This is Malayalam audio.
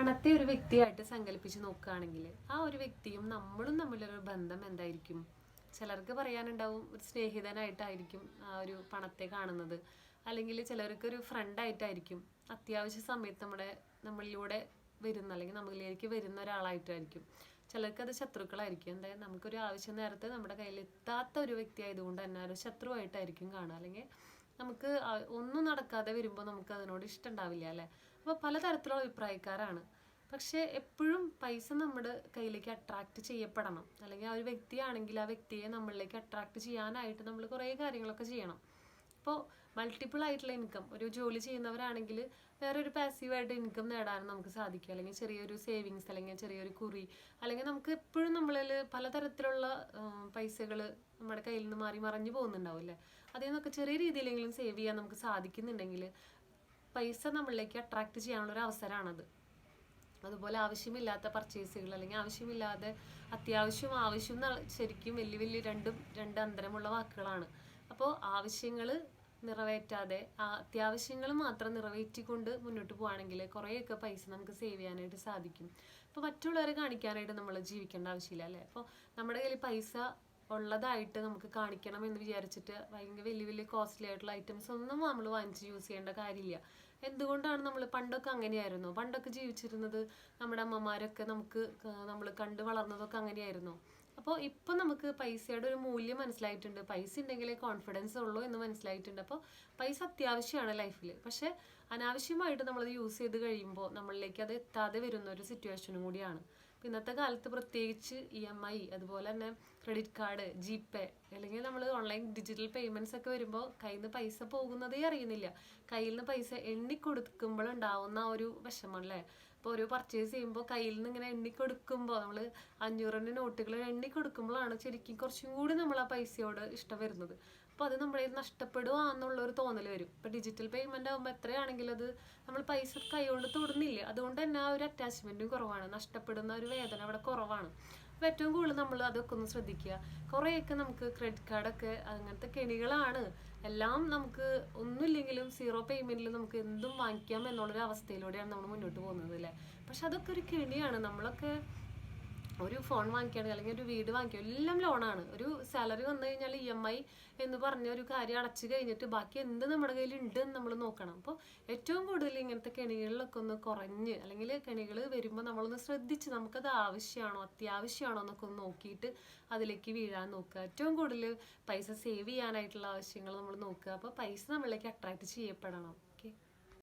പണത്തെ ഒരു വ്യക്തിയായിട്ട് സങ്കല്പിച്ച് നോക്കുകയാണെങ്കിൽ ആ ഒരു വ്യക്തിയും നമ്മളും തമ്മിലൊരു ബന്ധം എന്തായിരിക്കും? ചിലർക്ക് പറയാനുണ്ടാവും ഒരു സ്നേഹിതനായിട്ടായിരിക്കും ആ ഒരു പണത്തെ കാണുന്നത്. അല്ലെങ്കിൽ ചിലർക്ക് ഒരു ഫ്രണ്ടായിട്ടായിരിക്കും അത്യാവശ്യ സമയത്ത് നമ്മുടെ നമ്മളിലൂടെ വരുന്ന അല്ലെങ്കിൽ നമ്മളിലേക്ക് വരുന്ന ഒരാളായിട്ടായിരിക്കും. ചിലർക്ക് അത് ശത്രുക്കളായിരിക്കും. എന്തായാലും നമുക്കൊരു ആവശ്യ നേരത്തെ നമ്മുടെ കയ്യിൽ എത്താത്ത ഒരു വ്യക്തി ആയതുകൊണ്ട് തന്നെ ഒരു ശത്രുവായിട്ടായിരിക്കും കാണുക. അല്ലെങ്കിൽ നമുക്ക് ഒന്നും നടക്കാതെ വരുമ്പോൾ നമുക്ക് അതിനോട് ഇഷ്ടം ഉണ്ടാവില്ല അല്ലേ? അപ്പോൾ പലതരത്തിലുള്ള അഭിപ്രായക്കാരാണ്. പക്ഷേ എപ്പോഴും പൈസ നമ്മുടെ കയ്യിലേക്ക് അട്രാക്റ്റ് ചെയ്യപ്പെടണം. അല്ലെങ്കിൽ ആ ഒരു വ്യക്തിയാണെങ്കിൽ ആ വ്യക്തിയെ നമ്മളിലേക്ക് അട്രാക്റ്റ് ചെയ്യാനായിട്ട് നമ്മൾ കുറേ കാര്യങ്ങളൊക്കെ ചെയ്യണം. ഇപ്പോൾ മൾട്ടിപ്പിൾ ആയിട്ടുള്ള ഇൻകം ഒരു ജോലി ചെയ്യുന്നവരാണെങ്കിൽ വേറൊരു പാസീവായിട്ട് ഇൻകം നേടാനും നമുക്ക് സാധിക്കും. അല്ലെങ്കിൽ ചെറിയൊരു സേവിങ്സ് അല്ലെങ്കിൽ ചെറിയൊരു കുറി അല്ലെങ്കിൽ നമുക്ക് എപ്പോഴും നമ്മളിൽ പലതരത്തിലുള്ള പൈസകൾ നമ്മുടെ കയ്യിൽ നിന്ന് മാറി മറിഞ്ഞു പോകുന്നുണ്ടാവില്ലേ അതിൽ നിന്നൊക്കെ ചെറിയ രീതിയിലെങ്കിലും സേവ് ചെയ്യാൻ നമുക്ക് സാധിക്കുന്നുണ്ടെങ്കിൽ പൈസ നമ്മളിലേക്ക് അട്രാക്റ്റ് ചെയ്യാനുള്ള ഒരു അവസരമാണത് അതുപോലെ ആവശ്യമില്ലാത്ത പർച്ചേസുകൾ അല്ലെങ്കിൽ ആവശ്യമില്ലാതെ അത്യാവശ്യം ആവശ്യം ശരിക്കും വലിയ വലിയ രണ്ടും രണ്ട് അന്തരമുള്ള വാക്കുകളാണ്. അപ്പോൾ ആവശ്യങ്ങൾ നിറവേറ്റാതെ ആ അത്യാവശ്യങ്ങൾ മാത്രം നിറവേറ്റിക്കൊണ്ട് മുന്നോട്ട് പോവുകയാണെങ്കിൽ കുറേയൊക്കെ പൈസ നമുക്ക് സേവ് ചെയ്യാനായിട്ട് സാധിക്കും. ഇപ്പോൾ മറ്റുള്ളവരെ കാണിക്കാനായിട്ട് നമ്മൾ ജീവിക്കേണ്ട ആവശ്യമില്ല അല്ലേ? അപ്പോൾ നമ്മുടെ കയ്യിൽ പൈസ ഉള്ളതായിട്ട് നമുക്ക് കാണിക്കണം എന്ന് വിചാരിച്ചിട്ട് ഭയങ്കര വലിയ വലിയ കോസ്റ്റ്ലി ആയിട്ടുള്ള ഐറ്റംസ് ഒന്നും നമ്മൾ വാങ്ങിച്ച് യൂസ് ചെയ്യേണ്ട കാര്യമില്ല. എന്തുകൊണ്ടാണ് നമ്മൾ പണ്ടൊക്കെ അങ്ങനെയായിരുന്നു? പണ്ടൊക്കെ ജീവിച്ചിരുന്നത് നമ്മുടെ അമ്മമാരൊക്കെ നമുക്ക് നമ്മൾ കണ്ട് വളർന്നതൊക്കെ അങ്ങനെയായിരുന്നു. അപ്പോൾ ഇപ്പം നമുക്ക് പൈസയുടെ ഒരു മൂല്യം മനസ്സിലായിട്ടുണ്ട്. പൈസ ഉണ്ടെങ്കിലേ കോൺഫിഡൻസ് ഉള്ളൂ എന്ന് മനസ്സിലായിട്ടുണ്ട്. അപ്പോൾ പൈസ അത്യാവശ്യമാണ് ലൈഫിൽ പക്ഷേ അനാവശ്യമായിട്ട് നമ്മളത് യൂസ് ചെയ്ത് കഴിയുമ്പോൾ നമ്മളിലേക്ക് അത് എത്താതെ വരുന്ന ഒരു സിറ്റുവേഷനും കൂടിയാണ്. ഇന്നത്തെ കാലത്ത് പ്രത്യേകിച്ച് ഇ എം ഐ അതുപോലെ തന്നെ ക്രെഡിറ്റ് കാർഡ് ജി പേ അല്ലെങ്കിൽ നമ്മൾ ഓൺലൈൻ ഡിജിറ്റൽ പേയ്മെന്റ്സ് ഒക്കെ വരുമ്പോൾ കയ്യിൽ നിന്ന് പൈസ പോകുന്നതേ അറിയുന്നില്ല. കയ്യിൽ നിന്ന് പൈസ എണ്ണിക്കൊടുക്കുമ്പോഴുണ്ടാവുന്ന ഒരു വിഷമം അല്ലേ? ഇപ്പോൾ ഒരു പർച്ചേസ് ചെയ്യുമ്പോൾ കയ്യിൽ നിന്ന് ഇങ്ങനെ എണ്ണി കൊടുക്കുമ്പോൾ നമ്മൾ അഞ്ഞൂറിന്റെ നോട്ടുകൾ എണ്ണി കൊടുക്കുമ്പോഴാണ് ശരിക്കും കുറച്ചും കൂടി നമ്മൾ ആ പൈസയോട് ഇഷ്ടം വരുന്നത്. അപ്പോൾ അത് നമ്മളെ നഷ്ടപ്പെടുവാന്നുള്ള നഷ്ടപ്പെടുക ഒരു തോന്നൽ വരും. ഇപ്പോൾ ഡിജിറ്റൽ പേയ്മെന്റ് ആകുമ്പോൾ എത്രയാണെങ്കിലും അത് നമ്മൾ പൈസ കൈകൊണ്ട് തൊടുന്നില്ല? അതുകൊണ്ട് തന്നെ ആ ഒരു അറ്റാച്ച്മെന്റും കുറവാണ്. നഷ്ടപ്പെടുന്ന ഒരു വേദന അവിടെ കുറവാണ്. അപ്പോൾ ഏറ്റവും കൂടുതൽ നമ്മൾ അതൊക്കെ ഒന്ന് ശ്രദ്ധിക്കുക. കുറേയൊക്കെ നമുക്ക് ക്രെഡിറ്റ് കാർഡൊക്കെ അങ്ങനത്തെ കെണികളാണ്. എല്ലാം നമുക്ക് ഒന്നുമില്ലെങ്കിലും സീറോ പേയ്മെന്റിൽ നമുക്ക് എന്തും വാങ്ങിക്കാം എന്നുള്ളൊരു അവസ്ഥയിലൂടെയാണ് നമ്മൾ മുന്നോട്ട് പോകുന്നത് അല്ലേ? പക്ഷെ അതൊക്കെ ഒരു കെണിയാണ്. നമ്മളൊക്കെ ഒരു ഫോൺ വാങ്ങിക്കുകയാണെങ്കിൽ അല്ലെങ്കിൽ ഒരു വീട് വാങ്ങിക്കുക എല്ലാം ലോണാണ് ഒരു സാലറി വന്നു കഴിഞ്ഞാൽ ഇ എം ഐ എന്ന് പറഞ്ഞ ഒരു കാര്യം അടച്ചു കഴിഞ്ഞിട്ട് ബാക്കി എന്ത് നമ്മുടെ കയ്യിൽ ഉണ്ട് എന്ന് നമ്മൾ നോക്കണം. അപ്പോൾ ഏറ്റവും കൂടുതൽ ഇങ്ങനത്തെ കെണികളിലൊക്കെ ഒന്ന് കുറഞ്ഞ് അല്ലെങ്കിൽ കെണികൾ വരുമ്പോൾ നമ്മളൊന്ന് ശ്രദ്ധിച്ച് നമുക്കത് ആവശ്യമാണോ അത്യാവശ്യമാണോ എന്നൊക്കെ ഒന്ന് നോക്കിയിട്ട് അതിലേക്ക് വീഴാൻ നോക്കുക. ഏറ്റവും കൂടുതൽ പൈസ സേവ് ചെയ്യാനായിട്ടുള്ള ആവശ്യങ്ങൾ നമ്മൾ നോക്കുക. അപ്പോൾ പൈസ നമ്മളിലേക്ക് അട്രാക്റ്റ് ചെയ്യപ്പെടണം.